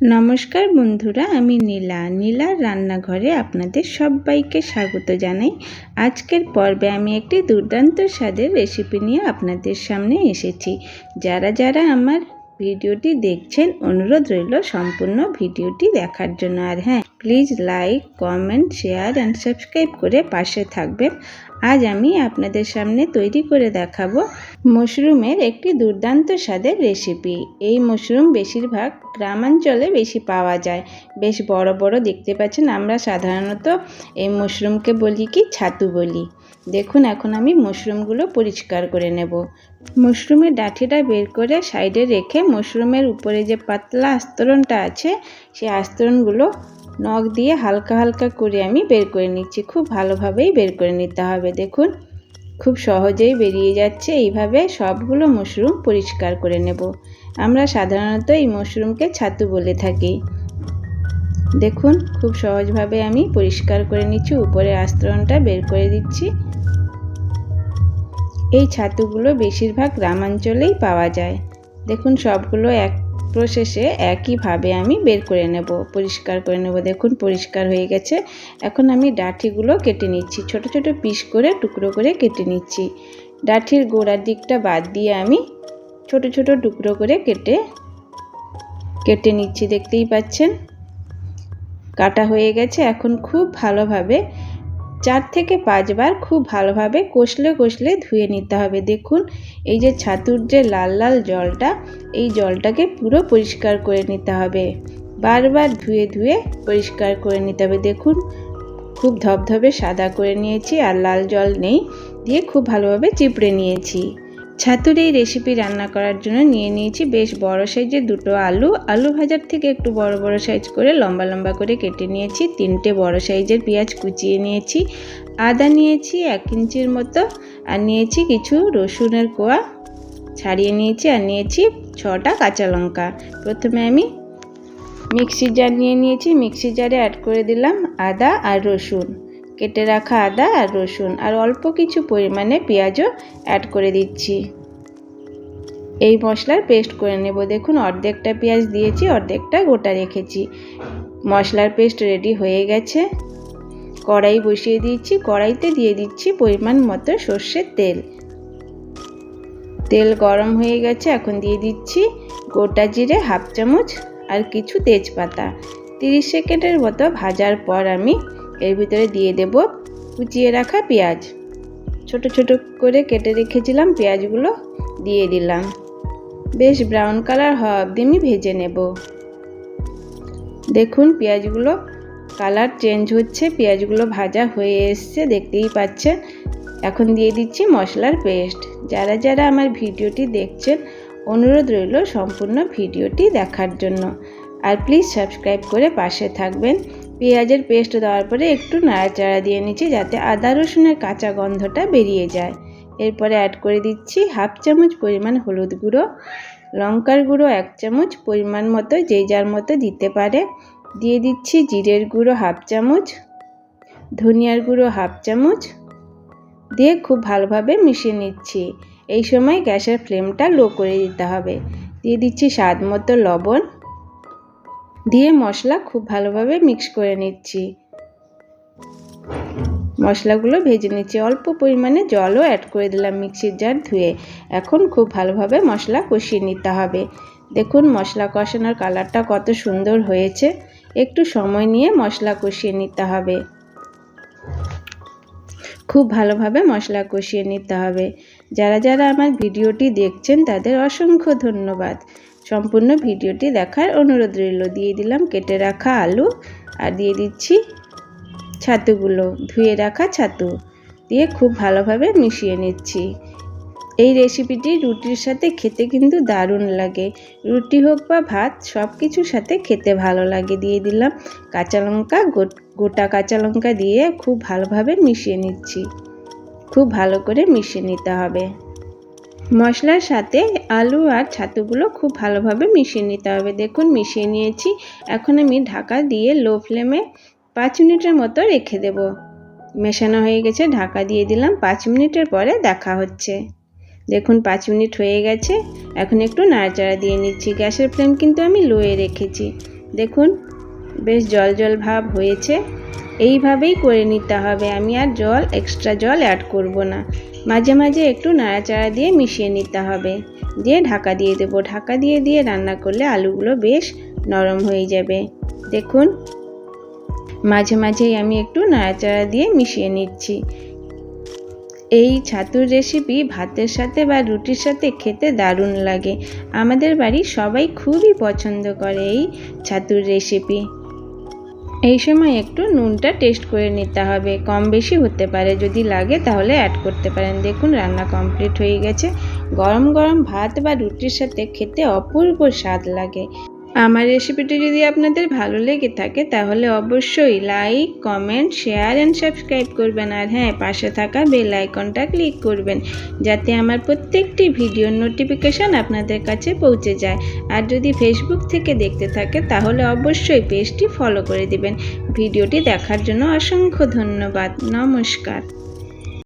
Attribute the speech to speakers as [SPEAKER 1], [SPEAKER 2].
[SPEAKER 1] নমস্কার বন্ধুরা, আমি নীলা। নীলার রান্নাঘরে আপনাদের সবাইকে স্বাগত জানাই। আজকের পর্বে আমি একটি দুর্দান্ত স্বাদের রেসিপি নিয়ে আপনাদের সামনে এসেছি। যারা যারা আমার ভিডিওটি দেখছেন, অনুরোধ রইল সম্পূর্ণ ভিডিওটি দেখার জন্য। আর হ্যাঁ please like comment share and subscribe করে পাশে থাকবেন। আজ আমি আপনাদের সামনে তৈরি করে দেখাবো মশরুমের একটি দুর্দান্ত স্বাদের রেসিপি এই মশরুম বেশিরভাগ গ্রামাঞ্চলে বেশি পাওয়া যায়। বেশ বড় বড় দেখতে পাচ্ছেন, আমরা সাধারণত এই মশরুমকে বলি কি, ছাতু বলি। দেখুন, এখন আমি মশরুমগুলো পরিষ্কার করে নেব। মশরুমের ডাঠিটা বের করে সাইডে রেখে মশরুমের উপরে যে পাতলা আস্তরণটা আছে, সেই আস্তরণগুলো নখ দিয়ে হালকা হালকা করে আমি বের করে নিচ্ছি। খুব ভালোভাবেই বের করে নিতে হবে, দেখুন। খুব সহজেই বেরিয়ে যাচ্ছে। এইভাবে সবগুলো মশরুম পরিষ্কার করে নেব। আমরা সাধারণত এই মশরুমকে ছাতু বলে থাকি। দেখুন, খুব সহজভাবে আমি পরিষ্কার করে নিচ্ছি। উপরে আস্তরণটা বের করে দিচ্ছি। এই ছাতুগুলো বেশিরভাগ গ্রামাঞ্চলেই পাওয়া যায়। দেখুন, সবগুলো এক প্রসেসে একইভাবে আমি বের করে নেব, পরিষ্কার করে নেব। দেখুন, পরিষ্কার হয়ে গেছে। এখন আমি ডাঠিগুলো কেটে নিচ্ছি। ছোট ছোট পিস করে, টুকরো করে কেটে নিচ্ছি। ডাঠির গোড়ার দিকটা বাদ দিয়ে আমি ছোট ছোট টুকরো করে কেটে কেটে নিচ্ছি। দেখতেই পাচ্ছেন? কাটা হয়ে গেছে। এখন খুব ভালোভাবে চার থেকে পাঁচবার খুব ভালোভাবে কষলে কষলে ধুয়ে নিতে হবে। দেখুন, এই যে ছাতুর যে লাল লাল জলটা, এই জলটাকে পুরো পরিষ্কার করে নিতে হবে। বারবার ধুয়ে ধুয়ে পরিষ্কার করে নিতে হবে। দেখুন, খুব ধবধবে সাদা করে নিয়েছি আর লাল জল নেই, দিয়ে খুব ভালোভাবে চিপড়ে নিয়েছি। ছাতুর এই রেসিপি রান্না করার জন্য নিয়ে নিয়েছি বেশ বড় সাইজের দুটো আলু। আলু ভাজার থেকে একটু বড় বড় সাইজ করে লম্বা লম্বা করে কেটে নিয়েছি। তিনটে বড় সাইজের পেঁয়াজ কুচিয়ে নিয়েছি। আদা নিয়েছি এক ইঞ্চির মতো আর নিয়েছি কিছু রসুনের কোয়া। ছাড়িয়ে নিয়েছি আর নিয়েছি ছটা কাঁচা লঙ্কা। প্রথমে আমি মিক্সি জার নিয়ে নিয়েছি। মিক্সি জারে অ্যাড করে দিলাম আদা আর রসুন। কেটে রাখা আদা আর রসুন আর অল্প কিছু পরিমাণে পেঁয়াজও অ্যাড করে দিচ্ছি। এই মশলার পেস্ট করে নেব। দেখুন, অর্ধেকটা পেঁয়াজ দিয়েছি, অর্ধেকটা গোটা রেখেছি। মশলার পেস্ট রেডি হয়ে গেছে। কড়াই বসিয়ে দিয়েছি। কড়াইতে দিয়ে দিচ্ছি পরিমাণ মতো সর্ষের তেল। তেল গরম হয়ে গেছে। এখন দিয়ে দিচ্ছি গোটা জিরে হাফ চামচ আর কিছু তেজপাতা। তিরিশ সেকেন্ডের মতো ভাজার পর আমি এর ভিতরে দিয়ে দেব কুচিয়ে রাখা পেঁয়াজ। ছোট ছোট করে কেটে রেখেছিলাম, পেঁয়াজগুলো দিয়ে দিলাম। বেশ ব্রাউন কালার হওয়া অবধি আমি ভেজে নেব। দেখুন, পেঁয়াজগুলো কালার চেঞ্জ হচ্ছে, পেঁয়াজগুলো ভাজা হয়ে এসছে, দেখতেই পাচ্ছেন। এখন দিয়ে দিচ্ছি মশলার পেস্ট যারা যারা আমার ভিডিওটি দেখছেন, অনুরোধ রইল সম্পূর্ণ ভিডিওটি দেখার জন্য। আর প্লিজ সাবস্ক্রাইব করে পাশে থাকবেন। পেঁয়াজের পেস্ট দেওয়ার পরে একটু নাড়াচাড়া দিয়ে নিচ্ছি যাতে আদা রসুনের কাঁচা গন্ধটা বেরিয়ে যায়। এরপরে অ্যাড করে দিচ্ছি হাফ চামচ পরিমাণ হলুদ গুঁড়ো, লঙ্কার গুঁড়ো এক চামচ পরিমাণ মতো যে যার মতো দিতে পারে। দিয়ে দিচ্ছি জিরের গুঁড়ো হাফ চামচ, ধনিয়ার গুঁড়ো হাফ চামচ। দিয়ে খুব ভালোভাবে মিশিয়ে নিচ্ছি। এই সময় গ্যাসের ফ্লেমটা লো করে দিতে হবে। দিয়ে দিচ্ছি স্বাদ মতো লবণ। দিয়ে মশলা খুব ভালোভাবে মিক্স করে নিচ্ছি। মশলাগুলো ভেজে নিচ্ছি। অল্প পরিমাণে জলও অ্যাড করে দিলাম মিক্সির জার ধুয়ে। এখন খুব ভালোভাবে মশলা কষিয়ে নিতে হবে। দেখুন, মশলা কষানোর কালারটা কত সুন্দর হয়েছে। একটু সময় নিয়ে মশলা কষিয়ে নিতে হবে। খুব ভালোভাবে মশলা কষিয়ে নিতে হবে। যারা যারা আমার ভিডিওটি দেখছেন, তাদের অসংখ্য ধন্যবাদ। সম্পূর্ণ ভিডিওটি দেখার অনুরোধ রইল। দিয়ে দিলাম, কেটে রাখা আলু আর দিয়ে দিচ্ছি ছাতুগুলো। ধুয়ে রাখা ছাতু দিয়ে খুব ভালোভাবে মিশিয়ে নিচ্ছি। এই রেসিপিটি রুটির সাথে খেতে কিন্তু দারুণ লাগে। রুটি হোক বা ভাত, সব কিছুর সাথে খেতে ভালো লাগে। দিয়ে দিলাম কাঁচা লঙ্কা, গোটা কাঁচা লঙ্কা দিয়ে খুব ভালোভাবে মিশিয়ে নিচ্ছি। খুব ভালো করে মিশিয়ে নিতে হবে। মশলার সাথে আলু আর ছাতুগুলো খুব ভালোভাবে মিশিয়ে নিতে হবে। দেখুন, মিশিয়ে নিয়েছি। এখন আমি ঢাকা দিয়ে লো ফ্লেমে পাঁচ মিনিটের মতো রেখে দেব। মেশানো হয়ে গেছে, ঢাকা দিয়ে দিলাম। পাঁচ মিনিটের পরে দেখা হচ্ছে। দেখুন, পাঁচ মিনিট হয়ে গেছে। এখন একটু নাড়াচাড়া দিয়ে নিচ্ছি। গ্যাসের ফ্লেম কিন্তু আমি লোয়ে রেখেছি। দেখুন, বেশ জল জল ভাব হয়েছে। এইভাবেই করে নিতে হবে। আমি আর জল, এক্সট্রা জল অ্যাড করব না। মাঝে মাঝে একটু নাড়াচাড়া দিয়ে মিশিয়ে নিতে হবে। দিয়ে ঢাকা দিয়ে দেবো। ঢাকা দিয়ে দিয়ে রান্না করলে আলুগুলো বেশ নরম হয়ে যাবে। দেখুন, মাঝে মাঝেই আমি একটু নাড়াচাড়া দিয়ে মিশিয়ে নিচ্ছি। এই ছাতুর রেসিপি ভাতের সাথে বা রুটির সাথে খেতে দারুণ লাগে। আমাদের বাড়ি সবাই খুবই পছন্দ করে এই ছাতুর রেসিপি এই সময় একটু নুনটা টেস্ট করে নিতে হবে। কম বেশি হতে পারে, যদি লাগে তাহলে অ্যাড করতে পারেন। দেখুন, রান্না কমপ্লিট হয়ে গেছে। গরম গরম ভাত বা রুটির সাথে খেতে অপূর্ব স্বাদ লাগে। আমার রেসিপিটি যদি আপনাদের ভালো লেগে থাকে, তাহলে অবশ্যই like comment share and subscribe করবেন। আর হ্যাঁ পাশে থাকা বেল আইকনটা ক্লিক করবেন, যাতে আমার প্রত্যেকটি ভিডিওর নোটিফিকেশান আপনাদের কাছে পৌঁছে যায়। আর যদি ফেসবুক থেকে দেখতে থাকে, তাহলে অবশ্যই পেজটি ফলো করে দিবেন। ভিডিওটি দেখার জন্য অসংখ্য ধন্যবাদ। নমস্কার।